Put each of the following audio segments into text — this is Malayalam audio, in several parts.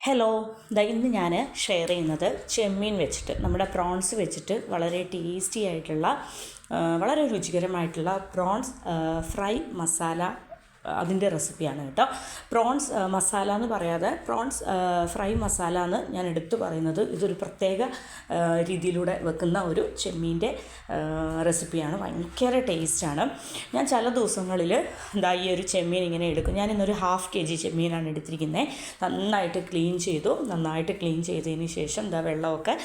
ഹലോ ദാ ഇന്ന് ഞാൻ ഷെയർ ചെയ്യുന്നത് ചെമ്മീൻ വെച്ചിട്ട് നമ്മുടെ പ്രോൺസ് വെച്ചിട്ട് വളരെ ടേസ്റ്റി ആയിട്ടുള്ള വളരെ രുചികരമായിട്ടുള്ള പ്രോൺസ് ഫ്രൈ മസാല അതിന്റെ റെസിപ്പിയാണ് കേട്ടോ. പ്രോൺസ് മസാല എന്ന് പറയാതെ പ്രോൺസ് ഫ്രൈ മസാല എന്ന് ഞാൻ എടുത്തു പറയുന്നത് ഇതൊരു പ്രത്യേക രീതിയിലൂടെ വെക്കുന്ന ഒരു ചെമ്മീന്റെ റെസിപ്പിയാണ്. ഭയങ്കര ടേസ്റ്റാണ്. ഞാൻ ചില ദിവസങ്ങളിൽ എന്താ ഈ ഒരു ചെമ്മീൻ ഇങ്ങനെ എടുക്കും. ഞാൻ ഇന്നൊരു ഹാഫ് കെ ജി ചെമ്മീനാണ് എടുത്തിരിക്കുന്നത്. നന്നായിട്ട് ക്ലീൻ ചെയ്തു. നന്നായിട്ട് ക്ലീൻ ചെയ്തതിന് ശേഷം എന്താ വെള്ളമൊക്കെ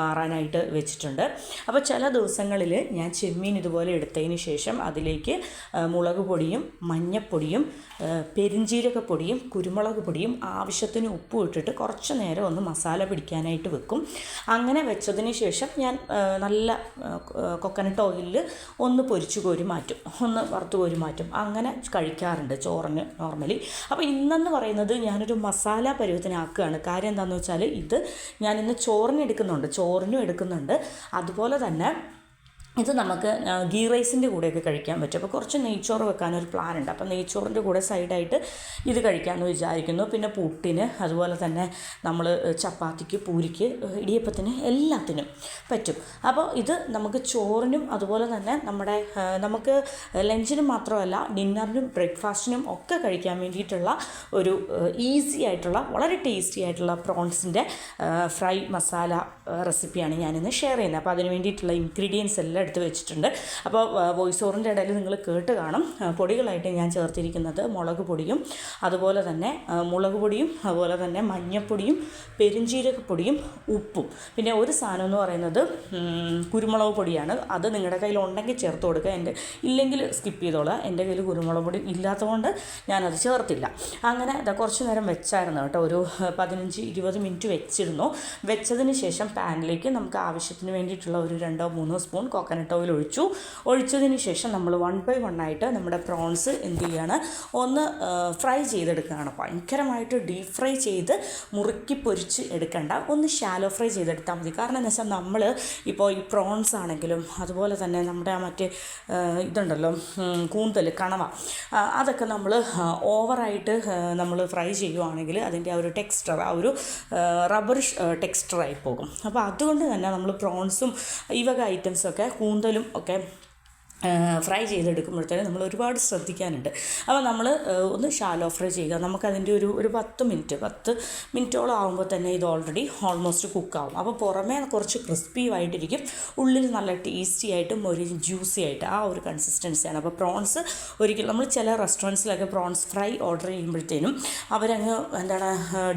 മാറാനായിട്ട് വെച്ചിട്ടുണ്ട്. അപ്പോൾ ചില ദിവസങ്ങളിൽ ഞാൻ ചെമ്മീൻ ഇതുപോലെ എടുത്തതിന് ശേഷം അതിലേക്ക് മുളക് പൊടിയും മഞ്ഞപ്പൊടിയും പെരിഞ്ജീരകപ്പൊടിയും കുരുമുളക് പൊടിയും ആവശ്യത്തിന് ഉപ്പും ഇട്ടിട്ട് കുറച്ച് നേരം ഒന്ന് മസാല പിടിക്കാനായിട്ട് വെക്കും. അങ്ങനെ വെച്ചതിന് ശേഷം ഞാൻ നല്ല കൊക്കനട്ട് ഓയിലിൽ ഒന്ന് പൊരിച്ചു കോരി മാറ്റും. ഒന്ന് വറുത്ത് കോരി മാറ്റും. അങ്ങനെ കഴിക്കാറുണ്ട് ചോറിന് നോർമലി അപ്പോൾ ഇന്നെന്ന് പറയുന്നത് ഞാനൊരു മസാല പരുവത്തിനാക്കുകയാണ്. കാര്യം എന്താണെന്ന് വെച്ചാൽ ഇത് ഞാനിന്ന് ചോറിന് എടുക്കുന്നുണ്ട്. ചോറിനും എടുക്കുന്നുണ്ട്. അതുപോലെ തന്നെ ഇത് നമുക്ക് ഗീ റൈസിന്റെ കൂടെയൊക്കെ കഴിക്കാൻ പറ്റും. അപ്പോൾ കുറച്ച് നെയ്ച്ചോറ് വെക്കാനൊരു പ്ലാൻ ഉണ്ട് അപ്പോൾ നെയ്ച്ചോറിന്റെ കൂടെ സൈഡായിട്ട് ഇത് കഴിക്കാമെന്ന് വിചാരിക്കുന്നു. പിന്നെ പുട്ടിന് അതുപോലെ തന്നെ നമ്മൾ ചപ്പാത്തിക്ക് പൂരിക്ക് ഇടിയപ്പത്തിന് എല്ലാത്തിനും പറ്റും. അപ്പോൾ ഇത് നമുക്ക് ചോറിനും അതുപോലെ തന്നെ നമ്മുടെ നമുക്ക് ലഞ്ചിനും മാത്രമല്ല ഡിന്നറിനും ബ്രേക്ക്ഫാസ്റ്റിനും ഒക്കെ കഴിക്കാൻ വേണ്ടിയിട്ടുള്ള ഒരു ഈസി ആയിട്ടുള്ള വളരെ ടേസ്റ്റി ആയിട്ടുള്ള പ്രോൺസിന്റെ ഫ്രൈ മസാല റെസിപ്പിയാണ് ഞാനിന്ന് ഷെയർ ചെയ്യുന്നത്. അപ്പോൾ അതിന് വേണ്ടിയിട്ടുള്ള ഇൻഗ്രീഡിയൻസ് എല്ലാം എടുത്ത് വെച്ചിട്ടുണ്ട്. അപ്പോൾ വോയിസ് ഓറിന്റെ ഇടയിൽ നിങ്ങൾ കേട്ട് കാണും. പൊടികളായിട്ട് ഞാൻ ചേർത്തിരിക്കുന്നത് മുളക് പൊടിയും അതുപോലെ തന്നെ മുളക് പൊടിയും അതുപോലെ തന്നെ മഞ്ഞൾപ്പൊടിയും പെരുംജീരകപ്പൊടിയും ഉപ്പും. പിന്നെ ഒരു സാധനം എന്ന് പറയുന്നത് കുരുമുളക് പൊടിയാണ്. അത് നിങ്ങളുടെ കയ്യിൽ ഉണ്ടെങ്കിൽ ചേർത്ത് കൊടുക്കുക. എന്റെ ഇല്ലെങ്കിൽ സ്കിപ്പ് ചെയ്തോളാം. എന്റെ കയ്യിൽ കുരുമുളക് പൊടി ഇല്ലാത്തതുകൊണ്ട് ഞാനത് ചേർത്തില്ല. അങ്ങനെ കുറച്ച് നേരം വെച്ചായിരുന്നു കേട്ടോ. ഒരു പതിനഞ്ച് ഇരുപത് മിനിറ്റ് വെച്ചിരുന്നു. വെച്ചതിന് ശേഷം പാനിലേക്ക് നമുക്ക് ആവശ്യത്തിന് വേണ്ടിയിട്ടുള്ള ഒരു രണ്ടോ മൂന്നോ സ്പൂൺ കോക്കനട്ട് ഓയിൽ ഒഴിച്ചു ഒഴിച്ചതിന് ശേഷം നമ്മൾ വൺ ബൈ വൺ ആയിട്ട് നമ്മുടെ പ്രോൺസ് എന്ത് ചെയ്യാണ്? ഒന്ന് ഫ്രൈ ചെയ്തെടുക്കുകയാണ്. ഭയങ്കരമായിട്ട് ഡീപ് ഫ്രൈ ചെയ്ത് മുറുക്കി പൊരിച്ച് എടുക്കണ്ട. ഒന്ന് ഷാലോ ഫ്രൈ ചെയ്തെടുത്താൽ മതി. കാരണം എന്താ വെച്ചാൽ നമ്മൾ ഇപ്പോൾ ഈ പ്രോൺസ് ആണെങ്കിലും അതുപോലെ തന്നെ നമ്മുടെ ആ മറ്റേ ഇതുണ്ടല്ലോ കൂന്തൽ കണവ അതൊക്കെ നമ്മൾ ഓവറായിട്ട് നമ്മൾ ഫ്രൈ ചെയ്യുവാണെങ്കിൽ അതിന്റെ ആ ഒരു ടെക്സ്ചർ ആ ഒരു റബ്ബർ ടെക്സ്ചറായി പോകും. അപ്പോൾ അതുകൊണ്ട് തന്നെ നമ്മൾ പ്രോൺസും ഈ വക ഐറ്റംസൊക്കെ കൂന്തലും ഒക്കെ ഫ്രൈ ചെയ്തെടുക്കുമ്പോഴത്തേനും നമ്മൾ ഒരുപാട് ശ്രദ്ധിക്കാനുണ്ട്. അപ്പോൾ നമ്മൾ ഒന്ന് ഷാലോ ഫ്രൈ ചെയ്യുക. നമുക്കതിന്റെ ഒരു ഒരു പത്ത് മിനിറ്റ് പത്ത് മിനിറ്റോളം ആകുമ്പോൾ തന്നെ ഇത് ഓൾറെഡി ഓൾമോസ്റ്റ് കുക്കാവും അപ്പോൾ പുറമേ കുറച്ച് ക്രിസ്പി ആയിട്ടിരിക്കും. ഉള്ളിൽ നല്ല ടേസ്റ്റി ആയിട്ടും ഒരു ജ്യൂസി ആയിട്ട് ആ ഒരു കൺസിസ്റ്റൻസിയാണ് അപ്പോൾ പ്രോൺസ് ഒരിക്കലും നമ്മൾ ചില റെസ്റ്റോറന്റ്സിലൊക്കെ പ്രോൺസ് ഫ്രൈ ഓർഡർ ചെയ്യുമ്പോഴത്തേനും അവരങ്ങ് എന്താണ്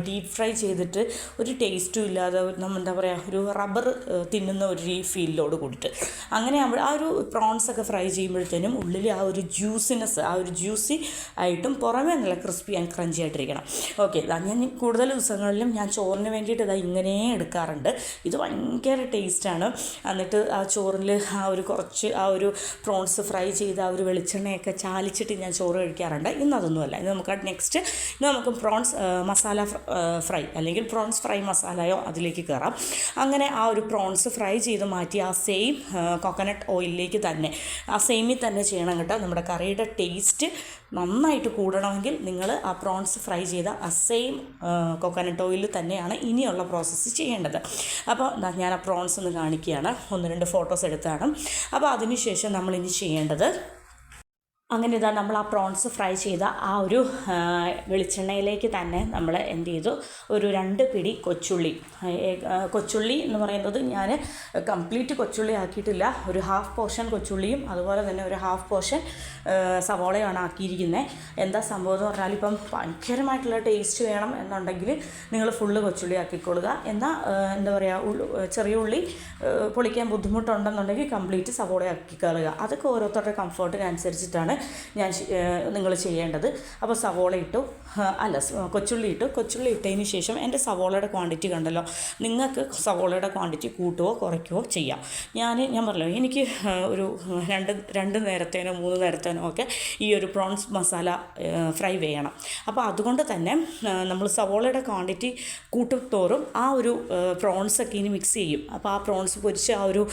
ഡീപ്പ് ഫ്രൈ ചെയ്തിട്ട് ഒരു ടേസ്റ്റും ഇല്ലാതെ നമ്മൾ എന്താ പറയുക ഒരു റബ്ബർ തിന്നുന്ന ഒരു ഫീലിലോട് കൂടിയിട്ട്. അങ്ങനെ ആ ഒരു പ്രോൺസ് ഒക്കെ ഫ്രൈ ചെയ്യുമ്പോഴത്തേനും ഉള്ളിൽ ആ ഒരു ജ്യൂസിനെസ് ആ ഒരു ജ്യൂസി ആയിട്ടും പുറമേ നല്ല ക്രിസ്പി ആൻഡ് ക്രഞ്ചി ആയിട്ടിരിക്കണം. ഓക്കെ ഞാൻ കൂടുതൽ ദിവസങ്ങളിലും ഞാൻ ചോറിന് വേണ്ടിയിട്ട് ഇതാ ഇങ്ങനെ എടുക്കാറുണ്ട്. ഇത് ഭയങ്കര ടേസ്റ്റാണ് എന്നിട്ട് ആ ചോറിൽ ആ ഒരു കുറച്ച് ആ ഒരു പ്രോൺസ് ഫ്രൈ ചെയ്ത് ആ ഒരു വെളിച്ചെണ്ണയൊക്കെ ചാലിച്ചിട്ട് ഞാൻ ചോറ് കഴിക്കാറുണ്ട്. ഇന്ന് അതൊന്നുമല്ല ഇന്ന് നമുക്ക് നെക്സ്റ്റ് ഇന്ന് നമുക്ക് പ്രോൺസ് മസാല ഫ്രൈ അല്ലെങ്കിൽ പ്രോൺസ് ഫ്രൈ മസാലയോ അതിലേക്ക് കയറാം അങ്ങനെ ആ ഒരു പ്രോൺസ് ഫ്രൈ ചെയ്ത് മാറ്റി ആ സെയിം കോക്കനട്ട് ഓയിലിലേക്ക് തന്നെ ആ സെയിമിൽ തന്നെ ചെയ്യണം കേട്ടോ. നമ്മുടെ കറിയുടെ ടേസ്റ്റ് നന്നായിട്ട് കൂടണമെങ്കിൽ നിങ്ങൾ ആ പ്രോൺസ് ഫ്രൈ ചെയ്ത ആ സെയിം കോക്കനട്ട് ഓയിൽ തന്നെയാണ് ഇനിയുള്ള പ്രോസസ്സ് ചെയ്യേണ്ടത്. അപ്പോൾ ഞാൻ ആ പ്രോൺസ് ഒന്ന് കാണിക്കുകയാണ്. ഒന്ന് രണ്ട് ഫോട്ടോസ് എടുത്താണ്. അപ്പോൾ അതിനുശേഷം നമ്മൾ ഇനി ചെയ്യേണ്ടത് അങ്ങനെ ഇതാ നമ്മൾ ആ പ്രോൺസ് ഫ്രൈ ചെയ്ത ആ ഒരു വെളിച്ചെണ്ണയിലേക്ക് തന്നെ നമ്മൾ എന്ത് ചെയ്തു? ഒരു രണ്ട് പിടി കൊച്ചുള്ളി. കൊച്ചുള്ളി എന്ന് പറയുന്നത് ഞാൻ കംപ്ലീറ്റ് കൊച്ചുള്ളി ആക്കിയിട്ടില്ല. ഒരു ഹാഫ് പോർഷൻ കൊച്ചുള്ളിയും അതുപോലെ തന്നെ ഒരു ഹാഫ് പോർഷൻ സവോളയാണ് ആക്കിയിരിക്കുന്നത്. എന്താ സംഭവം എന്ന് പറഞ്ഞാൽ ഇപ്പം ഭയങ്കരമായിട്ടുള്ള ടേസ്റ്റ് വേണം എന്നുണ്ടെങ്കിൽ നിങ്ങൾ ഫുള്ള് കൊച്ചുള്ളി ആക്കിക്കൊള്ളുക. എന്നാൽ എന്താ പറയുക ചെറിയ ഉള്ളി പൊളിക്കാൻ ബുദ്ധിമുട്ടുണ്ടെന്നുണ്ടെങ്കിൽ കംപ്ലീറ്റ് സവോള ആക്കിക്കളുക അതൊക്കെ ഓരോരുത്തരുടെ കംഫർട്ടിനനുസരിച്ചിട്ടാണ് ഞാൻ നിങ്ങൾ ചെയ്യേണ്ടത്. അപ്പോൾ സവോള ഇട്ടു. അല്ല കൊച്ചുള്ളി ഇട്ടു. കൊച്ചുള്ളി ഇട്ടതിന് ശേഷം എന്റെ സവോളയുടെ ക്വാണ്ടിറ്റി കണ്ടല്ലോ. നിങ്ങൾക്ക് സവോളയുടെ ക്വാണ്ടിറ്റി കൂട്ടുകയോ കുറയ്ക്കുകയോ ചെയ്യാം. ഞാൻ ഞാൻ പറഞ്ഞു എനിക്ക് ഒരു രണ്ട് രണ്ട് നേരത്തേനോ മൂന്ന് നേരത്തേനോ ഒക്കെ ഈ ഒരു പ്രോൺസ് മസാല ഫ്രൈ വേണം. അപ്പോൾ അതുകൊണ്ട് തന്നെ നമ്മൾ സവോളയുടെ ക്വാണ്ടിറ്റി കൂട്ടുത്തോറും ആ ഒരു പ്രോൺസൊക്കെ ഇനി മിക്സ് ചെയ്യും. അപ്പോൾ ആ പ്രോൺസ് പൊരിച്ച് ആ ഒരു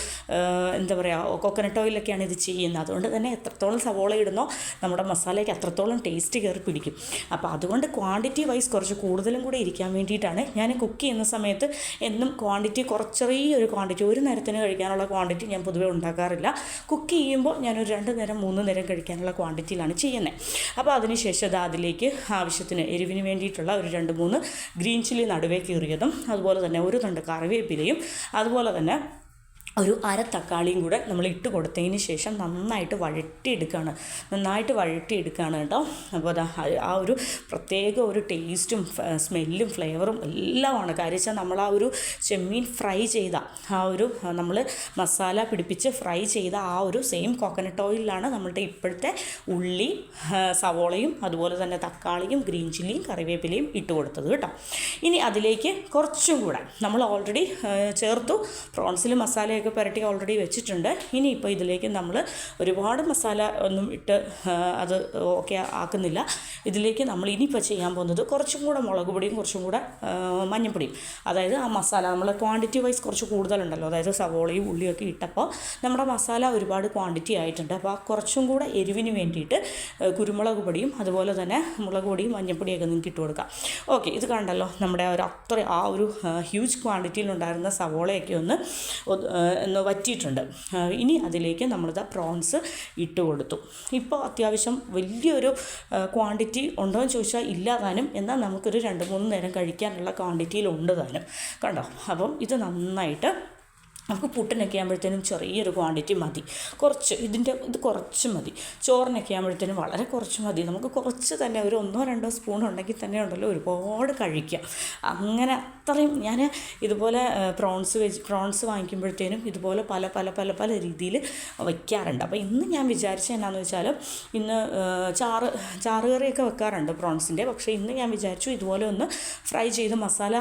എന്താ പറയുക കോക്കനട്ട് ഓയിലൊക്കെയാണ് ഇത് ചെയ്യുന്നത്. അതുകൊണ്ട് തന്നെ എത്രത്തോളം സവോള ഇടുന്നോ കൂടുന്നോ നമ്മുടെ മസാലയ്ക്ക് അത്രത്തോളം ടേസ്റ്റ് കയറി പിടിക്കും. അപ്പോൾ അതുകൊണ്ട് ക്വാണ്ടിറ്റി വൈസ് കുറച്ച് കൂടുതലും കൂടെ ഇരിക്കാൻ വേണ്ടിയിട്ടാണ് ഞാൻ കുക്ക് ചെയ്യുന്ന സമയത്ത് എന്നും ക്വാണ്ടിറ്റി കുറച്ചെറിയൊരു ക്വാണ്ടിറ്റി ഒരു നേരത്തിന് കഴിക്കാനുള്ള ക്വാണ്ടിറ്റി ഞാൻ പൊതുവേ ഉണ്ടാക്കാറില്ല. കുക്ക് ചെയ്യുമ്പോൾ ഞാനൊരു രണ്ട് നേരം മൂന്ന് നേരം കഴിക്കാനുള്ള ക്വാണ്ടിറ്റിയിലാണ് ചെയ്യുന്നത് അപ്പോൾ അതിനുശേഷം അത് അതിലേക്ക് ആവശ്യത്തിന് എരിവിന് വേണ്ടിയിട്ടുള്ള ഒരു രണ്ട് മൂന്ന് ഗ്രീൻ ചില്ലി നടുവേ കീറിയതും അതുപോലെ തന്നെ ഒരു തണ്ട് കറിവേപ്പിലയും അതുപോലെ തന്നെ ഒരു അര തക്കാളിയും കൂടെ നമ്മൾ ഇട്ട് കൊടുത്തതിന് ശേഷം നന്നായിട്ട് വഴട്ടിയെടുക്കുകയാണ് നന്നായിട്ട് വഴട്ടിയെടുക്കുകയാണ് കേട്ടോ. അപ്പോൾ അതാ ആ ഒരു പ്രത്യേക ഒരു ടേസ്റ്റും സ്മെല്ലും ഫ്ലേവറും എല്ലാമാണ്. കാര്യം വെച്ചാൽ നമ്മൾ ആ ഒരു ചെമ്മീൻ ഫ്രൈ ചെയ്ത ആ ഒരു നമ്മൾ മസാല പിടിപ്പിച്ച് ഫ്രൈ ചെയ്ത ആ ഒരു സെയിം കോക്കനട്ട് ഓയിലാണ് നമ്മളുടെ ഇപ്പോഴത്തെ ഉള്ളി സവോളയും അതുപോലെ തന്നെ തക്കാളിയും ഗ്രീൻ ചില്ലിയും കറിവേപ്പിലയും ഇട്ട് കൊടുത്തത് കേട്ടോ. ഇനി അതിലേക്ക് കുറച്ചും കൂടെ നമ്മൾ ഓൾറെഡി ചേർത്തു. പ്രോൺസിൽ മസാലയൊക്കെ പുരട്ടി ഓൾറെഡി വെച്ചിട്ടുണ്ട്. ഇനിയിപ്പോൾ ഇതിലേക്ക് നമ്മൾ ഒരുപാട് മസാല ഒന്നും ഇട്ട് അത് ഓക്കെ ആക്കുന്നില്ല. ഇതിലേക്ക് നമ്മൾ ഇനിയിപ്പോൾ ചെയ്യാൻ പോകുന്നത് കുറച്ചും കൂടെ മുളക് പൊടിയും കുറച്ചും കൂടെ മഞ്ഞൾപ്പൊടിയും. അതായത് ആ മസാല നമ്മൾ ക്വാണ്ടിറ്റി വൈസ് കുറച്ച് കൂടുതലുണ്ടല്ലോ. അതായത് സവോളയും ഉള്ളിയൊക്കെ ഇട്ടപ്പോൾ നമ്മുടെ മസാല ഒരുപാട് ക്വാണ്ടിറ്റി ആയിട്ടുണ്ട്. അപ്പോൾ ആ കുറച്ചും കൂടെ എരിവിന് വേണ്ടിയിട്ട് കുരുമുളക് പൊടിയും അതുപോലെ തന്നെ മുളക് പൊടിയും മഞ്ഞൾപ്പൊടിയൊക്കെ നിങ്ങൾക്ക് ഇട്ട് കൊടുക്കാം. ഓക്കെ ഇത് കണ്ടല്ലോ നമ്മുടെ ഒരു അത്ര ആ ഒരു ഹ്യൂജ് ക്വാണ്ടിറ്റിയിലുണ്ടായിരുന്ന സവോളയൊക്കെ ഒന്ന് ഒന്ന് വറ്റിയിട്ടുണ്ട്. ഇനി അതിലേക്ക് നമ്മളിതാ പ്രോൺസ് ഇട്ട് കൊടുത്തു. ഇപ്പോൾ അത്യാവശ്യം വലിയൊരു ക്വാണ്ടിറ്റി ഉണ്ടോ എന്ന് ചോദിച്ചാൽ ഇല്ലാതാനും എന്നാൽ നമുക്കൊരു രണ്ട് മൂന്ന് നേരം കഴിക്കാനുള്ള ക്വാണ്ടിറ്റിയിൽ ഉണ്ട് താനും. കണ്ടോ? അപ്പം ഇത് നന്നായിട്ട് നമുക്ക് പുട്ടിനൊക്കെ ആകുമ്പോഴത്തേനും ചെറിയൊരു ക്വാണ്ടിറ്റി മതി. കുറച്ച് ഇതിന്റെ ഇത് കുറച്ച് മതി. ചോറിനൊക്കെ ആകുമ്പോഴത്തേനും വളരെ കുറച്ച് മതി. നമുക്ക് കുറച്ച് തന്നെ ഒരു ഒന്നോ രണ്ടോ സ്പൂൺ ഉണ്ടെങ്കിൽ തന്നെ ഉണ്ടല്ലോ ഒരുപാട് കഴിക്കാം. അങ്ങനെ അത്രയും ഞാൻ ഇതുപോലെ പ്രോൺസ് വെജ് പ്രോൺസ് വാങ്ങിക്കുമ്പോഴത്തേനും ഇതുപോലെ പല പല പല പല രീതിയിൽ വയ്ക്കാറുണ്ട്. അപ്പോൾ ഇന്ന് ഞാൻ വിചാരിച്ചത് എന്നാന്ന് വെച്ചാൽ ഇന്ന് ചാറ് ചാറ് കറിയൊക്കെ വെക്കാറുണ്ട് പ്രോൺസിന്റെ പക്ഷേ ഇന്ന് ഞാൻ വിചാരിച്ചു ഇതുപോലെ ഒന്ന് ഫ്രൈ ചെയ്ത് മസാല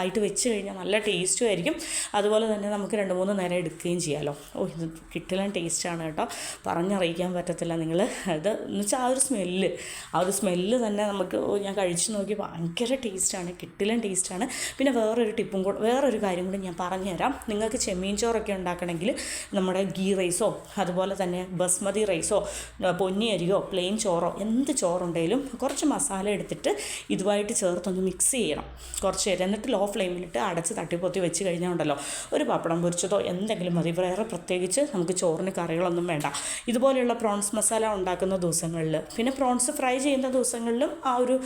ആയിട്ട് വെച്ച് കഴിഞ്ഞാൽ നല്ല ടേസ്റ്റും ആയിരിക്കും. അതുപോലെ തന്നെ നമുക്ക് രണ്ട് മൂന്ന് നേരം എടുക്കുകയും ചെയ്യാമല്ലോ ഓ ഇത് കിട്ടില്ല ടേസ്റ്റാണ് കേട്ടോ. പറഞ്ഞറിയിക്കാൻ പറ്റത്തില്ല നിങ്ങൾ അത് എന്ന് വെച്ചാൽ ആ ഒരു സ്മെല്ല് ആ ഒരു സ്മെല്ല് തന്നെ നമുക്ക് ഞാൻ കഴിച്ചു നോക്കി ഭയങ്കര ടേസ്റ്റാണ് കിട്ടില്ല ടേസ്റ്റാണ് പിന്നെ വേറൊരു ടിപ്പും കൂടെ വേറൊരു കാര്യം കൂടി ഞാൻ പറഞ്ഞുതരാം. നിങ്ങൾക്ക് ചെമ്മീൻ ചോറൊക്കെ ഉണ്ടാക്കണമെങ്കിൽ നമ്മുടെ ഗീ റൈസോ അതുപോലെ തന്നെ ബസ്മതി റൈസോ പൊന്നി അരിയോ പ്ലെയിൻ ചോറോ എന്ത് ചോറുണ്ടെങ്കിലും കുറച്ച് മസാല എടുത്തിട്ട് ഇതുമായിട്ട് ചേർത്തൊന്ന് മിക്സ് ചെയ്യണം. കുറച്ച് എന്നിട്ട് ലോ ഫ്ലെയിമിലിട്ട് അടച്ച് തട്ടിപ്പൊത്തി വെച്ച് കഴിഞ്ഞാൽ ഉണ്ടല്ലോ. ഒരു പപ്പടം പൊരിച്ചതോ എന്തെങ്കിലും മതി. വേറെ പ്രത്യേകിച്ച് നമുക്ക് ചോറിന് കറികളൊന്നും വേണ്ട. ഇതുപോലെയുള്ള പ്രോൺസ് മസാല ഉണ്ടാക്കുന്ന ദിവസങ്ങളിൽ പിന്നെ പ്രോൺസ് ഫ്രൈ ചെയ്യുന്ന ദിവസങ്ങളിലും ആ ഒരു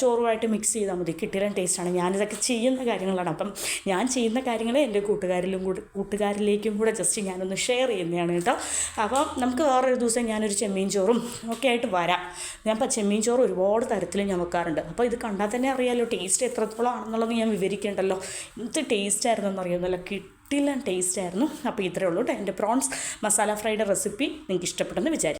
ചോറുമായിട്ട് മിക്സ് ചെയ്താൽ മതി. കിട്ടിയ ടേസ്റ്റാണ് ഞാനിതൊക്കെ ചെയ്യുന്ന കാര്യങ്ങളാണ്. അപ്പം ഞാൻ ചെയ്യുന്ന കാര്യങ്ങൾ എന്റെ കൂട്ടുകാരിലും കൂടി കൂട്ടുകാരിലേക്കും കൂടെ ജസ്റ്റ് ഞാനൊന്ന് ഷെയർ ചെയ്യുന്നതാണ് കേട്ടോ. അപ്പം നമുക്ക് വേറൊരു ദിവസം ഞാനൊരു ചെമ്മീൻ ചോറും ഒക്കെ ആയിട്ട് വരാം. ഞാൻ ഇപ്പം ചെമ്മീൻ ചോറ് ഒരുപാട് തരത്തിൽ ഞാൻ വെക്കാറുണ്ട്. അപ്പോൾ ഇത് കണ്ടാൽ തന്നെ അറിയാമല്ലോ ടേസ്റ്റ് എത്രത്തോളം ആണെന്നുള്ളത് ഞാൻ വിവരിക്കേണ്ടല്ലോ. എന്ത് ടേസ്റ്റ് ആയിരുന്നു എന്നറിയുന്നല്ലോ നല്ല കിട്ടില്ല ടേസ്റ്റ് ആയിരുന്നു. അപ്പോൾ ഇത്രയേ ഉള്ളൂ കേട്ടോ എന്റെ പ്രോൺസ് മസാല ഫ്രൈഡ് റെസിപ്പി നിങ്ങൾക്ക് ഇഷ്ടപ്പെട്ടെന്ന് വിചാരിക്കും